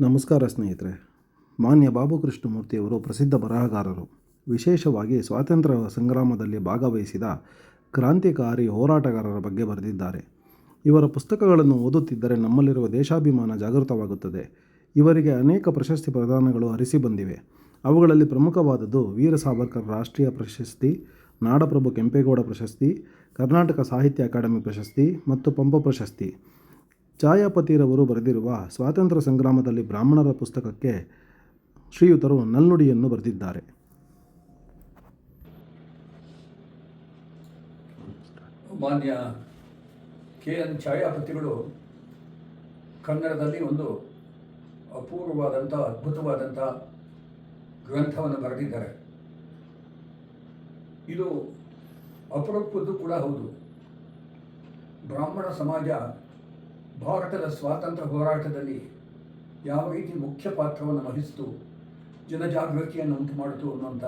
ನಮಸ್ಕಾರ ಸ್ನೇಹಿತರೆ. ಮಾನ್ಯ ಬಾಬು ಕೃಷ್ಣಮೂರ್ತಿಯವರು ಪ್ರಸಿದ್ಧ ಬರಹಗಾರರು. ವಿಶೇಷವಾಗಿ ಸ್ವಾತಂತ್ರ್ಯ ಸಂಗ್ರಾಮದಲ್ಲಿ ಭಾಗವಹಿಸಿದ ಕ್ರಾಂತಿಕಾರಿ ಹೋರಾಟಗಾರರ ಬಗ್ಗೆ ಬರೆದಿದ್ದಾರೆ. ಇವರ ಪುಸ್ತಕಗಳನ್ನು ಓದುತ್ತಿದ್ದರೆ ನಮ್ಮಲ್ಲಿರುವ ದೇಶಾಭಿಮಾನ ಜಾಗೃತವಾಗುತ್ತದೆ. ಇವರಿಗೆ ಅನೇಕ ಪ್ರಶಸ್ತಿ ಪ್ರದಾನಗಳು ಹರಿಸಿ ಬಂದಿವೆ. ಅವುಗಳಲ್ಲಿ ಪ್ರಮುಖವಾದದ್ದು ವೀರ ಸಾವರ್ಕರ್ ರಾಷ್ಟ್ರೀಯ ಪ್ರಶಸ್ತಿ, ನಾಡಪ್ರಭು ಕೆಂಪೇಗೌಡ ಪ್ರಶಸ್ತಿ, ಕರ್ನಾಟಕ ಸಾಹಿತ್ಯ ಅಕಾಡೆಮಿ ಪ್ರಶಸ್ತಿ ಮತ್ತು ಪಂಪ ಪ್ರಶಸ್ತಿ. ಛಾಯಾಪತಿರವರು ಬರೆದಿರುವ ಸ್ವಾತಂತ್ರ್ಯ ಸಂಗ್ರಾಮದಲ್ಲಿ ಬ್ರಾಹ್ಮಣರ ಪುಸ್ತಕಕ್ಕೆ ಶ್ರೀಯುತರು ನಲ್ನುಡಿಯನ್ನು ಬರೆದಿದ್ದಾರೆ. ಮಾನ್ಯ ಕೆ ಎನ್ ಛಾಯಾಪತಿಗಳು, ಕನ್ನಡದಲ್ಲಿ ಒಂದು ಅಪೂರ್ವವಾದಂಥ, ಅದ್ಭುತವಾದಂಥ ಗ್ರಂಥವನ್ನು ಬರೆದಿದ್ದಾರೆ. ಇದು ಅಪರೂಪದ್ದು ಕೂಡ ಹೌದು. ಬ್ರಾಹ್ಮಣ ಸಮಾಜ ಭಾರತದ ಸ್ವಾತಂತ್ರ್ಯ ಹೋರಾಟದಲ್ಲಿ ಯಾವ ರೀತಿ ಮುಖ್ಯ ಪಾತ್ರವನ್ನು ವಹಿಸಿತು, ಜನಜಾಗೃತಿಯನ್ನು ಉಂಟು ಮಾಡಿತು ಅನ್ನುವಂಥ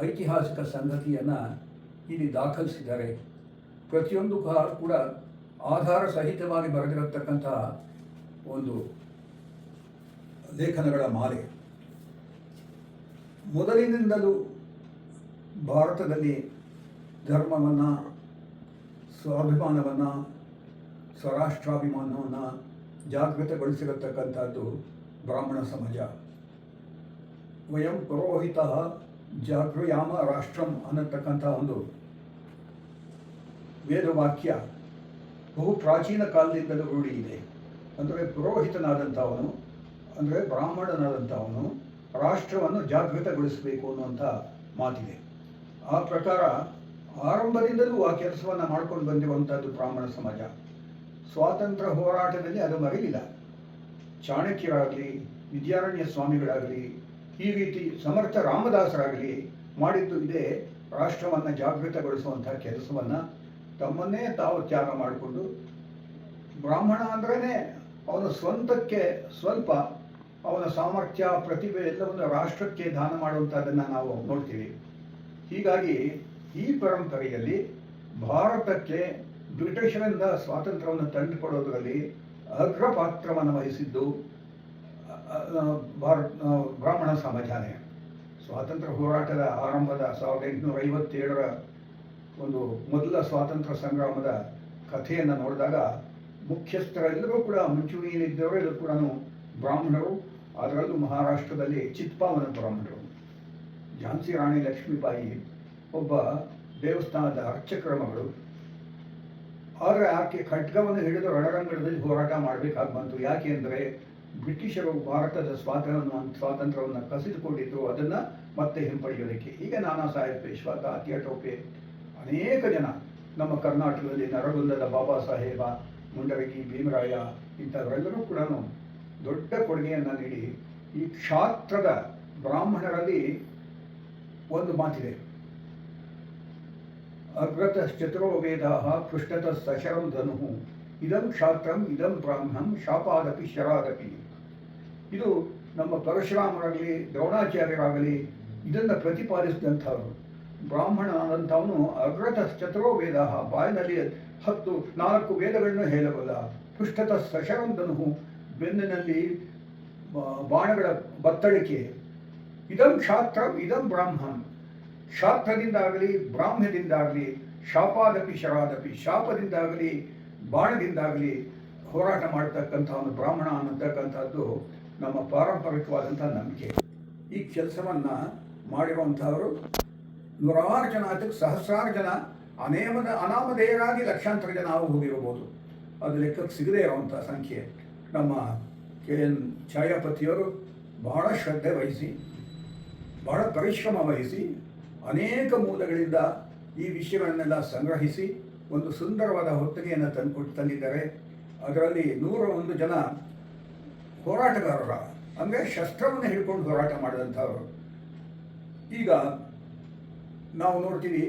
ಐತಿಹಾಸಿಕ ಸಂಗತಿಯನ್ನು ಇಲ್ಲಿ ದಾಖಲಿಸಿದ್ದಾರೆ. ಪ್ರತಿಯೊಂದು ಕೂಡ ಆಧಾರ ಸಹಿತವಾಗಿ ಬರೆದಿರತಕ್ಕಂತಹ ಒಂದು ಲೇಖನಗಳ ಮಾಲೆ. ಮೊದಲಿನಿಂದಲೂ ಭಾರತದಲ್ಲಿ ಧರ್ಮವನ್ನು, ಸ್ವಾಭಿಮಾನವನ್ನು ಸ್ವರಾಷ್ಟ್ರಾಭಿಮಾನವನ್ನು ಜಾಗೃತಗೊಳಿಸಿರತಕ್ಕಂಥದ್ದು ಬ್ರಾಹ್ಮಣ ಸಮಾಜ. ವಯಂ ಪುರೋಹಿತ ಜಾಗೃಯಾಮ ರಾಷ್ಟ್ರಂ ಅನ್ನತಕ್ಕಂಥ ಒಂದು ವೇದವಾಕ್ಯ ಬಹು ಪ್ರಾಚೀನ ಕಾಲದಿಂದಲೂ ರೂಢಿ ಇದೆ ಅಂದರೆ ಪುರೋಹಿತನಾದಂಥವನು, ಅಂದರೆ ಬ್ರಾಹ್ಮಣನಾದಂಥವನು ರಾಷ್ಟ್ರವನ್ನು ಜಾಗೃತಗೊಳಿಸಬೇಕು ಅನ್ನುವಂಥ ಮಾತಿದೆ. ಆ ಪ್ರಕಾರ ಆರಂಭದಿಂದಲೂ ಆ ಕೆಲಸವನ್ನು ಮಾಡ್ಕೊಂಡು ಬಂದಿರುವಂಥದ್ದು ಬ್ರಾಹ್ಮಣ ಸಮಾಜ. ಸ್ವಾತಂತ್ರ್ಯ ಹೋರಾಟದಲ್ಲಿ ಅದು ಮರೆಯಲಿಲ್ಲ ಚಾಣಕ್ಯರಾಗಲಿ, ವಿದ್ಯಾರಣ್ಯ ಸ್ವಾಮಿಗಳಾಗಲಿ, ಈ ರೀತಿ ಸಮರ್ಥ ರಾಮದಾಸರಾಗಲಿ ಮಾಡಿದ್ದು ಇದೇ ರಾಷ್ಟ್ರವನ್ನು ಜಾಗೃತಗೊಳಿಸುವಂಥ ಕೆಲಸವನ್ನು ತಮ್ಮನ್ನೇ ತಾವು ತ್ಯಾಗ ಮಾಡಿಕೊಂಡು ಬ್ರಾಹ್ಮಣ ಅಂದ್ರೇ ಅವನ ಸ್ವಂತಕ್ಕೆ ಸ್ವಲ್ಪ ಅವನ ಸಾಮರ್ಥ್ಯ, ಪ್ರತಿಭೆ ಎಲ್ಲವನ್ನು ರಾಷ್ಟ್ರಕ್ಕೆ ದಾನ ಮಾಡುವಂಥದ್ದನ್ನು ನಾವು ನೋಡ್ತೀವಿ. ಹೀಗಾಗಿ ಈ ಪರಂಪರೆಯಲ್ಲಿ ಭಾರತಕ್ಕೆ ಬ್ರಿಟಿಷರಿಂದ ಸ್ವಾತಂತ್ರ್ಯವನ್ನು ತಂದುಕೊಡೋದರಲ್ಲಿ ಅಗ್ರ ಪಾತ್ರವನ್ನು ವಹಿಸಿದ್ದು ಭಾರತ ಬ್ರಾಹ್ಮಣ ಸಮಾಜಾನೇ. ಸ್ವಾತಂತ್ರ್ಯ ಹೋರಾಟದ ಆರಂಭದ ಸಾವಿರದ ಎಂಟುನೂರ ಐವತ್ತೇಳರ ಒಂದು ಮೊದಲ ಸ್ವಾತಂತ್ರ್ಯ ಸಂಗ್ರಾಮದ ಕಥೆಯನ್ನು ನೋಡಿದಾಗ ಮುಖ್ಯಸ್ಥರೆಲ್ಲರೂ ಕೂಡ ಮುಂಚೂಣಿಯಲ್ಲಿದ್ದವರು, ಎಲ್ಲರೂ ಕೂಡ ಬ್ರಾಹ್ಮಣರು. ಅದರಲ್ಲೂ ಮಹಾರಾಷ್ಟ್ರದಲ್ಲಿ ಚಿತ್ಪಾವನ ಬ್ರಾಹ್ಮಣರು ಝಾನ್ಸಿ ರಾಣಿ ಲಕ್ಷ್ಮೀಬಾಯಿ ಒಬ್ಬ ದೇವಸ್ಥಾನದ ಅರ್ಚಕರ ಮಗಳು. ಆದರೆ ಆಕೆ ಖಡ್ಗವನ್ನು ಹಿಡಿದು ರಣರಂಗಣದಲ್ಲಿ ಹೋರಾಟ ಮಾಡಬೇಕಾಗಿ ಬಂತು. ಯಾಕೆ ಅಂದರೆ ಬ್ರಿಟಿಷರು ಭಾರತದ ಸ್ವಾತಂತ್ರ್ಯವನ್ನು ಸ್ವಾತಂತ್ರ್ಯವನ್ನು ಕಸಿದುಕೊಂಡಿದ್ರು. ಅದನ್ನು ಮತ್ತೆ ಹಿಂಪಡೆಯೋದಕ್ಕೆ. ಈಗ ನಾನಾ ಸಾಹೇಬ್ ಪೇಶ್ವಾ ಅತಿಯ ಟೋಪೆ, ಅನೇಕ ಜನ ನಮ್ಮ ಕರ್ನಾಟಕದಲ್ಲಿ ನರಗುಂದದ ಬಾಬಾ ಸಾಹೇಬ, ಮುಂಡರಗಿ ಭೀಮರಾಯ ಇಂಥವರೆಲ್ಲರೂ ಕೂಡ ದೊಡ್ಡ ಕೊಡುಗೆಯನ್ನು ನೀಡಿ ಈ ಕ್ಷಾತ್ರದ ಬ್ರಾಹ್ಮಣರಲ್ಲಿ ಒಂದು ಮಾತಿದೆ. ವೇದ ಪೃಷ್ಠತ ಸಶರಂ ಧನು ಇದಂ ಕ್ಷಾತ್ರಂ ಇದಂ ಬ್ರಾಹ್ಮಣಂ ಶಾಪಾದಪಿ ಶರಾದಪಿ ಇದು ನಮ್ಮ ಪರಶುರಾಮರಾಗಲಿ, ದ್ರೋಣಾಚಾರ್ಯರಾಗಲಿ, ಇದನ್ನು ಪ್ರತಿಪಾದಿಸಿದಂಥವ್ರು. ಬ್ರಾಹ್ಮಣ ಆದಂಥವನು ಅಗ್ರತ ಚತುರೋ ವೇದ ಬಾಯಿನಲ್ಲಿ ಹತ್ತು, ನಾಲ್ಕು ವೇದಗಳನ್ನು ಹೇಳಬಲ್ಲ. ಪೃಷ್ಠತ ಸಶರಂಧನು ಬೆನ್ನಿನಲ್ಲಿ ಬಾಣಗಳ ಬತ್ತಳಿಕೆ. ಇದಂ ಕ್ಷಾತ್ರಂ ಇದಂ ಬ್ರಾಹ್ಮಣಂ. ಶಾಸ್ತ್ರದಿಂದಾಗಲಿ ಬ್ರಾಹ್ಮ್ಯದಿಂದಾಗಲಿ ಶಾಪಾದಪಿ ಶರಾದಪಿ, ಶಾಪದಿಂದಾಗಲಿ, ಬಾಣದಿಂದಾಗಲಿ ಹೋರಾಟ ಮಾಡತಕ್ಕಂಥ ಒಂದು ಬ್ರಾಹ್ಮಣ ಅನ್ನತಕ್ಕಂಥದ್ದು ನಮ್ಮ ಪಾರಂಪರಿಕವಾದಂಥ ನಂಬಿಕೆ. ಈ ಕೆಲಸವನ್ನು ಮಾಡಿರುವಂಥವರು ನೂರಾರು ಜನ, ಅದಕ್ಕೆ ಸಹಸ್ರಾರು ಜನ, ಅನೇಮದ ಅನಾಮಧೇಯರಾಗಿ ಲಕ್ಷಾಂತರ ಜನ ಹೋಗಿರ್ಬೋದು. ಅದು ಲೆಕ್ಕಕ್ಕೆ ಸಿಗದೇ ಇರುವಂಥ ಸಂಖ್ಯೆ. ನಮ್ಮ ಕೆ ಎನ್ ಛಾಯಾಪತಿಯವರು ಬಹಳ ಶ್ರದ್ಧೆ ವಹಿಸಿ, ಬಹಳ ಪರಿಶ್ರಮ ವಹಿಸಿ ಅನೇಕ ಮೂಲಗಳಿಂದ ಈ ವಿಷಯಗಳನ್ನೆಲ್ಲ ಸಂಗ್ರಹಿಸಿ ಒಂದು ಸುಂದರವಾದ ಹೊತ್ತಿಗೆಯನ್ನು ತಂದು ತಂದಿದ್ದಾರೆ. ಅದರಲ್ಲಿ ನೂರ ಒಂದು ಜನ ಹೋರಾಟಗಾರರ, ಅಂದರೆ ಶಸ್ತ್ರವನ್ನು ಹಿಡ್ಕೊಂಡು ಹೋರಾಟ ಮಾಡಿದಂಥವರು. ಈಗ ನಾವು ನೋಡ್ತೀವಿ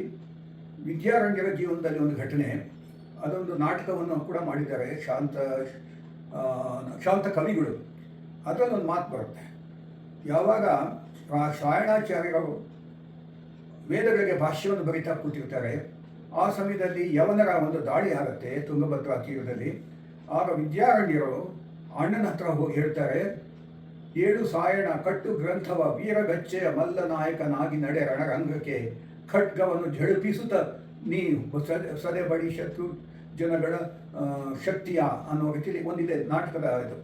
ವಿದ್ಯಾರಂಗರ ಜೀವನದಲ್ಲಿ ಒಂದು ಘಟನೆ. ಅದೊಂದು ನಾಟಕವನ್ನು ಕೂಡ ಮಾಡಿದ್ದಾರೆ ಶಾಂತ ಶಾಂತ ಕವಿಗಳು. ಅದರಲ್ಲಿ ಒಂದು ಮಾತು ಬರುತ್ತೆ. ಯಾವಾಗ ಆ ಶಾಯಣಾಚಾರ್ಯರು ವೇದಗಳಿಗೆ ಭಾಷ್ಯವನ್ನು ಬರೀತಾ ಕೂತಿರ್ತಾರೆ ಆ ಸಮಯದಲ್ಲಿ ಯವನರ ಒಂದು ದಾಳಿ ಆಗುತ್ತೆ, ತುಂಗಭದ್ರಾ ತೀರದಲ್ಲಿ. ಆಗ ವಿದ್ಯಾರಣ್ಯರು ಅಣ್ಣನ ಹತ್ರ ಹೋಗಿ ಹೇಳ್ತಾರೆ ಏಳು ಸಾಯಣ ಕಟ್ಟು ಗ್ರಂಥವ ವೀರಗಚ್ಚೆಯ ಮಲ್ಲನಾಯಕನಾಗಿ ನಡೆ ರಣರಂಗಕ್ಕೆ. ಖಡ್ಗವನ್ನು ಝಳಪಿಸುತ್ತ ನೀ ಸದೆ ಬಡಿ ಶತ್ರು ಜನಗಳ ಶಕ್ತಿಯ ಅನ್ನೋ ರೀತಿಯಲ್ಲಿ ಒಂದಿದೆ ನಾಟಕದ ಇದು.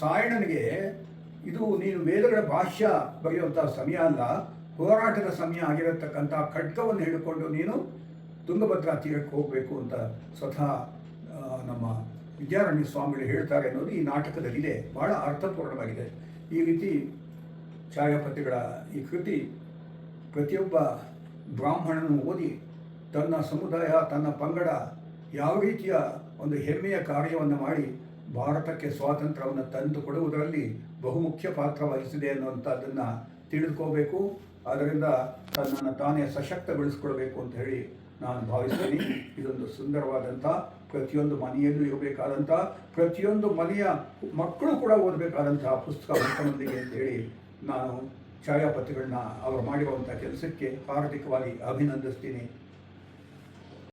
ಸಾಯಣನಿಗೆ ಇದು ನೀನು ವೇದಗಳ ಭಾಷ್ಯ ಬರೆಯುವಂಥ ಸಮಯ ಅಲ್ಲ. ಹೋರಾಟದ ಸಮಯ ಆಗಿರತಕ್ಕಂಥ ಖಡ್ಗವನ್ನು ಹಿಡ್ಕೊಂಡು ನೀನು ತುಂಗಭದ್ರಾ ತೀರಕ್ಕೆ ಹೋಗಬೇಕು ಅಂತ ಸ್ವತಃ ನಮ್ಮ ವಿದ್ಯಾರಣ್ಯ ಸ್ವಾಮಿಗಳು ಹೇಳ್ತಾರೆ ಅನ್ನೋದು ಈ ನಾಟಕದಲ್ಲಿದೆ. ಬಹಳ ಅರ್ಥಪೂರ್ಣವಾಗಿದೆ. ಈ ರೀತಿ ಛಾಯಾಪತಿಗಳ ಈ ಕೃತಿ ಪ್ರತಿಯೊಬ್ಬ ಬ್ರಾಹ್ಮಣನು ಓದಿ ತನ್ನ ಸಮುದಾಯ, ತನ್ನ ಪಂಗಡ ಯಾವ ರೀತಿಯ ಒಂದು ಹೆಮ್ಮೆಯ ಕಾರ್ಯವನ್ನು ಮಾಡಿ ಭಾರತಕ್ಕೆ ಸ್ವಾತಂತ್ರ್ಯವನ್ನು ತಂದುಕೊಡುವುದರಲ್ಲಿ ಬಹುಮುಖ್ಯ ಪಾತ್ರ ವಹಿಸಿದೆ ಅನ್ನುವಂಥದ್ದನ್ನು ತಿಳಿದುಕೋಬೇಕು. ಅದರಿಂದ ತನ್ನನ್ನು ತಾನೇ ಸಶಕ್ತಗೊಳಿಸಿಕೊಳ್ಬೇಕು ಅಂತ ಹೇಳಿ ನಾನು ಭಾವಿಸ್ತೀನಿ. ಇದೊಂದು ಸುಂದರವಾದಂಥ ಪ್ರತಿಯೊಂದು ಮನೆಯಲ್ಲೂ ಇರಬೇಕಾದಂಥ, ಪ್ರತಿಯೊಂದು ಮನೆಯ ಮಕ್ಕಳು ಕೂಡ ಓದಬೇಕಾದಂತಹ ಪುಸ್ತಕ ಮಕ್ಕಳೊಂದಿಗೆ ಅಂತೇಳಿ ನಾನು ಛಾಯಾಪತಿಗಳನ್ನ ಅವರು ಮಾಡಿರುವಂಥ ಕೆಲಸಕ್ಕೆ ಹಾರ್ದಿಕವಾಗಿ ಅಭಿನಂದಿಸ್ತೀನಿ.